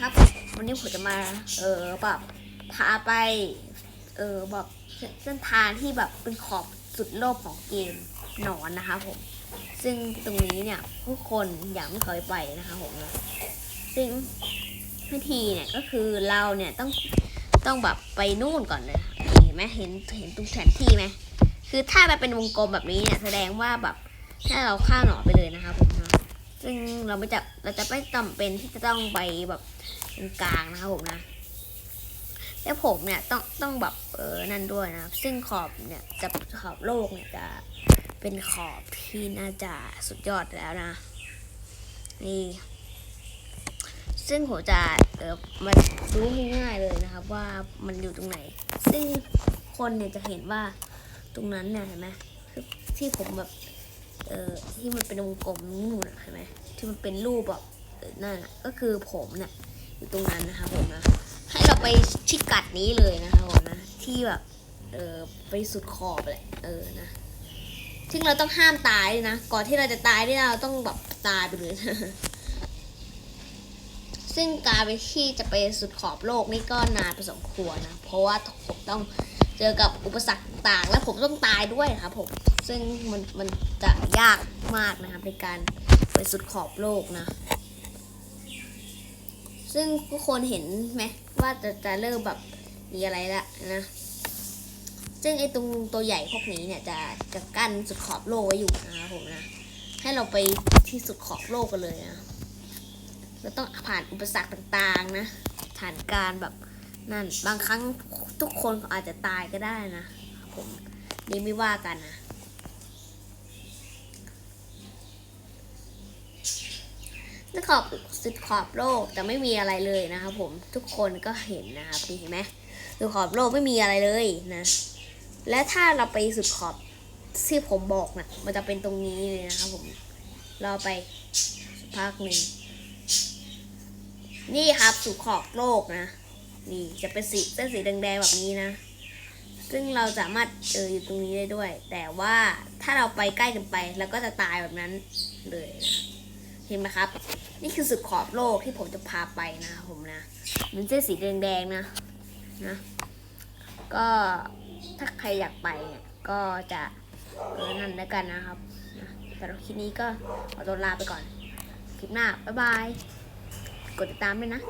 ครับ วันนี้ผมจะมา เออแบบพาไป เออแบบเส้นทางที่แบบเป็นขอบสุดโลกของเกมหนอนนะคะผม ซึ่งตรงนี้เนี่ยผู้คนยังไม่เคยไปนะคะผมนะซึ่งวิธีเนี่ยก็คือเราเนี่ยต้องต้องแบบไปนู่นก่อนเลยเห็นไหมเห็นเห็นตรงแผนที่ไหมคือถ้ามันเป็นวงกลมแบบนี้เนี่ยแสดงว่าแบบถ้าเราข้ามหนอนไปเลยนะคะผม เราไม่จะเราจะไม่จำเป็นที่จะต้องไปแบบกลางนะคะผมนะแล้วผมเนี่ยต้องต้องแบบเออนั่นด้วยนะครับ ซึ่งขอบเนี่ยจะขอบโลกเนี่ยจะเป็นขอบที่น่าจะสุดยอดแล้วนะ นี่ ซึ่งผมจะเออมาดูง่ายๆเลยนะครับ ว่ามันอยู่ตรงไหน ซึ่งคนเนี่ยจะเห็นว่าตรงนั้นเนี่ยเห็นไหมที่ผมแบบ เออที่มันเป็นวงกลมนู่นน่ะเห็นไหมที่มันเป็นรูปแบบนั่นน่ะก็คือผมเนี่ยอยู่ตรงนั้นนะคะผมนะให้เราไปที่กัดนี้เลยนะคะผมนะที่แบบเออไปสุดขอบเลยเออนะซึ่งเราต้องห้ามตายด้วยนะก่อนที่เราจะตายเนี่ยเราต้องแบบตายไปเลยซึ่งการไปที่จะไปสุดขอบโลกนี่ก็นานพอสมควรนะเพราะว่าผมต้อง เจอกับอุปสรรคต่างๆ และผมต้องตายด้วยครับผม ซึ่งมันมันจะยากมากนะครับในการไปสุดขอบโลกนะ ซึ่งทุกคนเห็นไหมว่าจะจะเริ่มแบบมีอะไรละนะ ซึ่งไอ้ตรงตัวใหญ่พวกนี้เนี่ยจะจะกั้นสุดขอบโลกไว้อยู่นะครับผมนะ ให้เราไปที่สุดขอบโลกกันเลยนะเราต้องผ่านอุปสรรคต่างๆนะผ่านการแบบนั่นบางครั้ง ทุกคนอาจจะตายก็ได้นะผมนี่ไม่ว่ากันนะสุดขอบสุดขอบโลกแต่ไม่มีอะไรเลยนะครับผมทุกคนก็เห็นนะครับนี่เห็นไหมสุดขอบโลกไม่มีอะไรเลยนะ และถ้าเราไปสุดขอบที่ผมบอกนะมันจะเป็นตรงนี้เลยนะครับผมเราไปสักพักหนึ่งนี่ครับสุดขอบโลกนะ นี่จะเป็นสีเส้นสีแดงๆแบบนี้นะ ซึ่งเราสามารถเจออยู่ตรงนี้ได้ด้วย แต่ว่าถ้าเราไปใกล้กันไปเราก็จะตายแบบนั้นเลยนะเห็นไหมครับ นี่คือสุดขอบโลกที่ผมจะพาไปนะผมนะมันเส้นสีแดงๆนะนะ ก็ถ้าใครอยากไปเนี่ยก็จะเออนั่นแล้วกันนะครับนะแต่เราคลิปนี้ก็ขอตัวลาไปก่อน คลิปหน้า บ๊ายบาย กดติดตามด้วยนะ